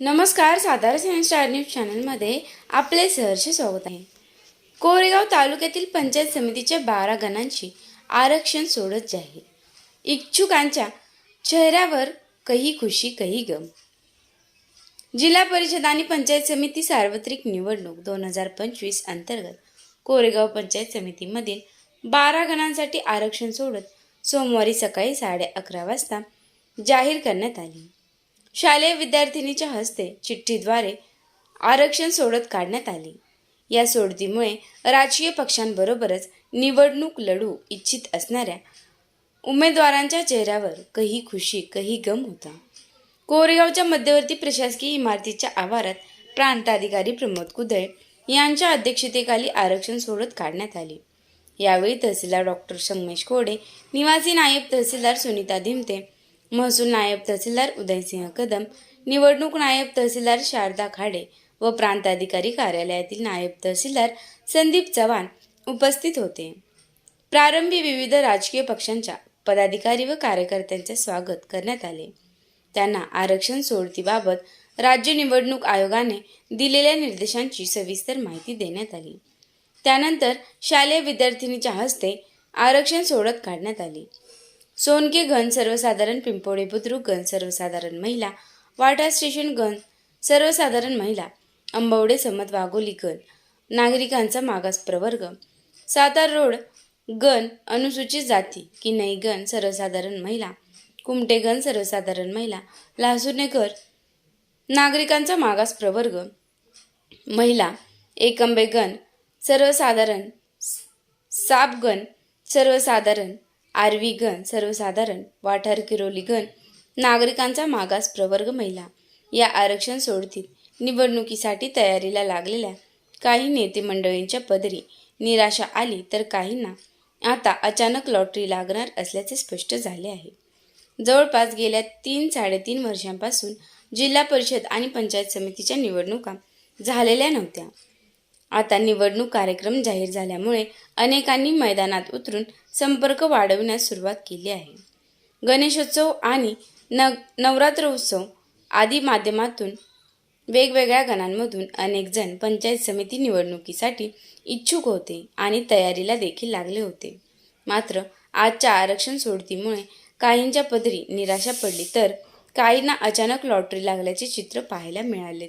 नमस्कार Satara science star news चॅनलमध्ये आपले सहर्ष स्वागत आहे. कोरेगाव तालुक्यातील पंचायत समितीच्या बारा गणांची आरक्षण सोडत जाहीर. इच्छुकांच्या चेहऱ्यावर कही खुशी कही गम. जिल्हा परिषद आणि पंचायत समिती सार्वत्रिक निवडणूक दोन हजार पंचवीस अंतर्गत कोरेगाव पंचायत समितीमधील बारा गणांसाठी आरक्षण सोडत सोमवारी सकाळी साडे अकरा वाजता जाहीर करण्यात आली. शालेय विद्यार्थिनीच्या हस्ते चिठ्ठीद्वारे आरक्षण सोडत काढण्यात आली. या सोडतीमुळे राजकीय पक्षांबरोबरच निवडणूक लढू इच्छित असणाऱ्या उमेदवारांच्या चेहऱ्यावर कही खुशी कही गम होता. कोरेगावच्या मध्यवर्ती प्रशासकीय इमारतीच्या आवारात प्रांताधिकारी प्रमोद कुदळ यांच्या अध्यक्षतेखाली आरक्षण सोडत काढण्यात आले. यावेळी तहसीलदार डॉक्टर संगमेश कोडे निवासी नायब तहसीलदार सुनीता धिमते महसूल नायब तहसीलदार उदयसिंह कदम निवडणूक नायब तहसीलदार शारदा खाडे व प्रांताधिकारी कार्यालयातील नायब तहसीलदार संदीप चव्हाण उपस्थित होते. प्रारंभी विविध राजकीय पक्षांच्या पदाधिकारी व कार्यकर्त्यांचे स्वागत करण्यात आले. त्यांना आरक्षण सोडतीबाबत राज्य निवडणूक आयोगाने दिलेल्या निर्देशांची सविस्तर माहिती देण्यात आली. त्यानंतर शालेय विद्यार्थिनीच्या हस्ते आरक्षण सोडत काढण्यात आली. सोनके गण सर्वसाधारण पिंपोडे बुद्रुक गण सर्वसाधारण महिला वाटा स्टेशन गण सर्वसाधारण महिला अंबवडे समत वाघोली गण नागरिकांचा मागास प्रवर्ग सातार रोड गण अनुसूचित जाती किनई गण सर्वसाधारण महिला कुमटे गण सर्वसाधारण महिला लासुर्णेकर नागरिकांचा मागास प्रवर्ग महिला एकंबे गण सर्वसाधारण सापगण सर्वसाधारण आरवी गण सर्वसाधारण वाठार किरोली गण नागरिकांचा मागास प्रवर्ग महिला या आरक्षण सोडतीत. निवडणुकीसाठी तयारीला लागलेल्या काही नेते मंडळींच्या पदरी निराशा आली तर काहींना आता अचानक लॉटरी लागणार असल्याचे स्पष्ट झाले आहे. जवळपास गेल्या तीन साडेतीन वर्षांपासून जिल्हा परिषद आणि पंचायत समितीच्या निवडणुका झालेल्या नव्हत्या. आता निवडणूक कार्यक्रम जाहीर झाल्यामुळे अनेकांनी मैदानात उतरून संपर्क वाढविण्यास सुरुवात केली आहे. गणेशोत्सव आणि न नवरात्र उत्सव आदी माध्यमातून वेगवेगळ्या गणांमधून अनेकजण पंचायत समिती निवडणुकीसाठी इच्छुक होते आणि तयारीला देखील लागले होते. मात्र आजच्या आरक्षण सोडतीमुळे काहींच्या पदरी निराशा पडली तर काहींना अचानक लॉटरी लागल्याचे चित्र पाहायला मिळाले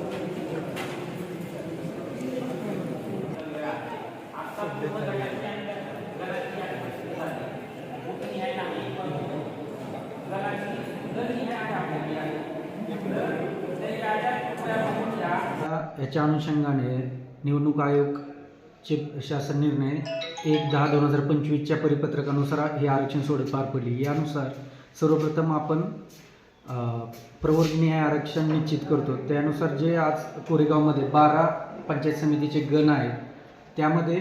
याच्या अनुषंगाने निवडणूक आयोगचे शासन निर्णय एक दहा दोन हजार पंचवीसच्या परिपत्रकानुसार हे आरक्षण सोडत पार पडली. यानुसार सर्वप्रथम आपण प्रवर्गनीय आरक्षण निश्चित करतो. त्यानुसार जे आज कोरेगावमध्ये बारा पंचायत समितीचे गण आहेत त्यामध्ये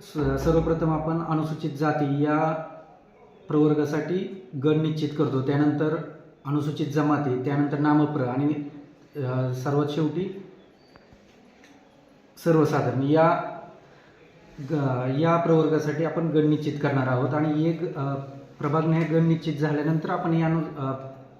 स- सर्वप्रथम आपण अनुसूचित जाती या प्रवर्गासाठी गण निश्चित करतो. त्यानंतर अनुसूचित जमाती त्यानंतर नामप्र आणि सर्वात शेवटी सर्वसाधारण. या ग- या प्रवर्गासाठी आपण गण निश्चित करणार आहोत आणि एक प्रभागने गण निश्चित झाल्यानंतर आपण या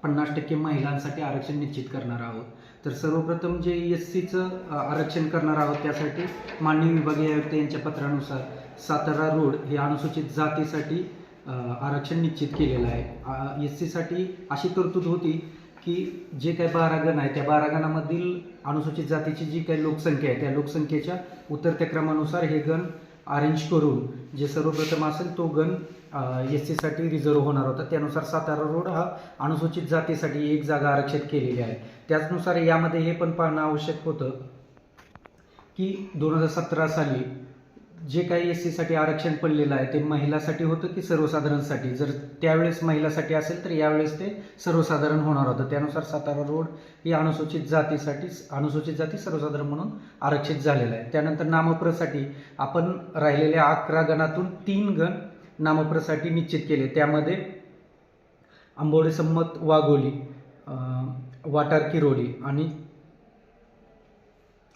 पन्नास टक्के महिलांसाठी आरक्षण निश्चित करणार आहोत. तर सर्वप्रथम जे एस सीचं आरक्षण करणार आहोत त्यासाठी माननीय विभागीय आयुक्त यांच्या पत्रानुसार सातारा रोड हे अनुसूचित जातीसाठी आरक्षण निश्चित केलेलं आहे. एस सीसाठी अशी तरतूद होती की जे काही बारा गण आहे त्या बारा गणामधील अनुसूचित जातीची जी काही लोकसंख्या आहे त्या लोकसंख्येच्या उतरत्या क्रमानुसार हे गण अरेंज करून जे सर्वप्रथम असेल तो गण एस सीसाठी रिझर्व होणार होता. त्यानुसार सातारा रोड हा अनुसूचित जातीसाठी एक जागा आरक्षित केलेली आहे. त्याचनुसार यामध्ये हे पण पाहणं आवश्यक होतं की दोन हजार सतरा साली जे काही एस सीसाठी आरक्षण पडलेलं आहे ते महिलासाठी होतं की सर्वसाधारणसाठी? जर त्यावेळेस महिलासाठी असेल तर यावेळेस ते सर्वसाधारण होणार होतं. त्यानुसार सातारा रोड ही अनुसूचित जातीसाठी अनुसूचित जाती सर्वसाधारण म्हणून आरक्षित झालेलं आहे. त्यानंतर नामप्रसाठी आपण राहिलेल्या अकरा गणातून तीन गण नामप्रसाठी निश्चित केले. त्यामध्ये आंबोडे संमत वाघोली वाटार किरोली आणि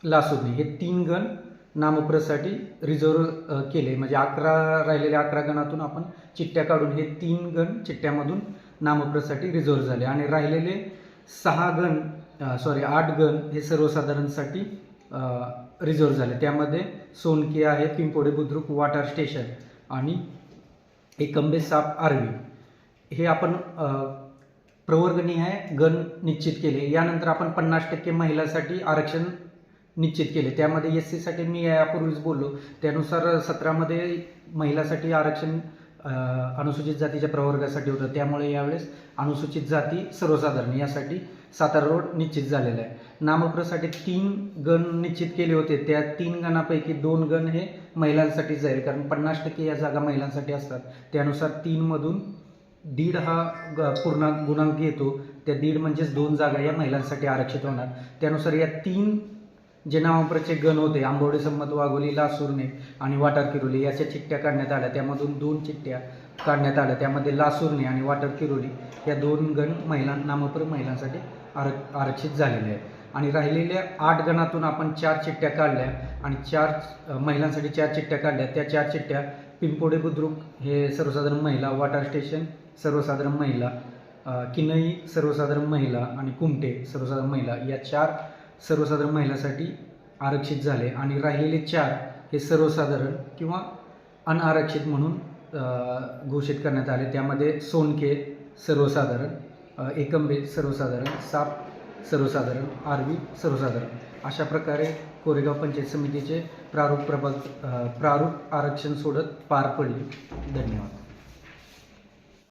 लासोनी हे तीन गण नामप्रसाठी रिझर्व केले. म्हणजे अकरा राहिलेल्या अकरा गणातून आपण चिठ्ठ्या काढून हे तीन गण चिठ्ठ्यामधून नामप्रसाठी रिझर्व झाले. आणि राहिलेले सहा गण सॉरी आठ गण हे सर्वसाधारणसाठी रिझर्व झाले. त्यामध्ये सोनके आहे पिंपोडे बुद्रुक वाटार स्टेशन आणि एकंबे साप आर्वी. हे आपण अ, प्रवर्गनिहाय गण निश्चित केले. यानंतर आपण पन्नास टक्के महिलांसाठी आरक्षण निश्चित केले. त्यामध्ये एस सीसाठी मी यापूर्वीच बोललो. त्यानुसार सतरामध्ये महिलासाठी आरक्षण अनुसूचित जातीच्या प्रवर्गासाठी होतं. त्यामुळे यावेळेस अनुसूचित जाती सर्वसाधारण यासाठी सातारा रोड निश्चित झालेला आहे. नामप्रसाठी तीन गण निश्चित केले होते. त्या तीन गणापैकी दोन गण हे महिलांसाठी जाईल. कारण पन्नास टक्के या जागा महिलांसाठी असतात. त्यानुसार तीनमधून दीड हा ग- पूर्णांक गुणांक येतो. त्या दीड म्हणजेच दोन जागा या महिलांसाठी आरक्षित होणार. त्यानुसार या तीन जे नामप्रचे गण होते आंबोडे संमत वाघोली लासूरने आणि वाटार किरोली याच्या चिठ्ठ्या काढण्यात आल्या. त्यामधून दोन चिठ्ठ्या काढण्यात आल्या. त्यामध्ये लासूरने आणि वाटार किरोली या दोन गण महिला नामपर महिलांसाठी आर आरक्षित झालेले आहेत. आणि राहिलेल्या आठ गणातून आपण चार चिठ्ठ्या काढल्या आणि चार महिलांसाठी चार चिठ्ठ्या काढल्या. त्या चार चिठ्ठ्या पिंपोडे बुद्रुक हे सर्वसाधारण महिला वाटार स्टेशन सर्वसाधारण महिला किनई सर्वसाधारण महिला आणि कुमटे सर्वसाधारण महिला या चार सर्वसाधारण महिलासाठी आरक्षित झाले आणि राहिलेले चार हे सर्वसाधारण किंवा अनआरक्षित म्हणून घोषित करण्यात आले. त्यामध्ये सोनके सर्वसाधारण एकंबे सर्वसाधारण साप सर्वसाधारण आरवी सर्वसाधारण. अशा प्रकारे कोरेगाव पंचायत समितीचे प्रारूप प्रभाग प्रारूप आरक्षण सोडत पार पडले. धन्यवाद.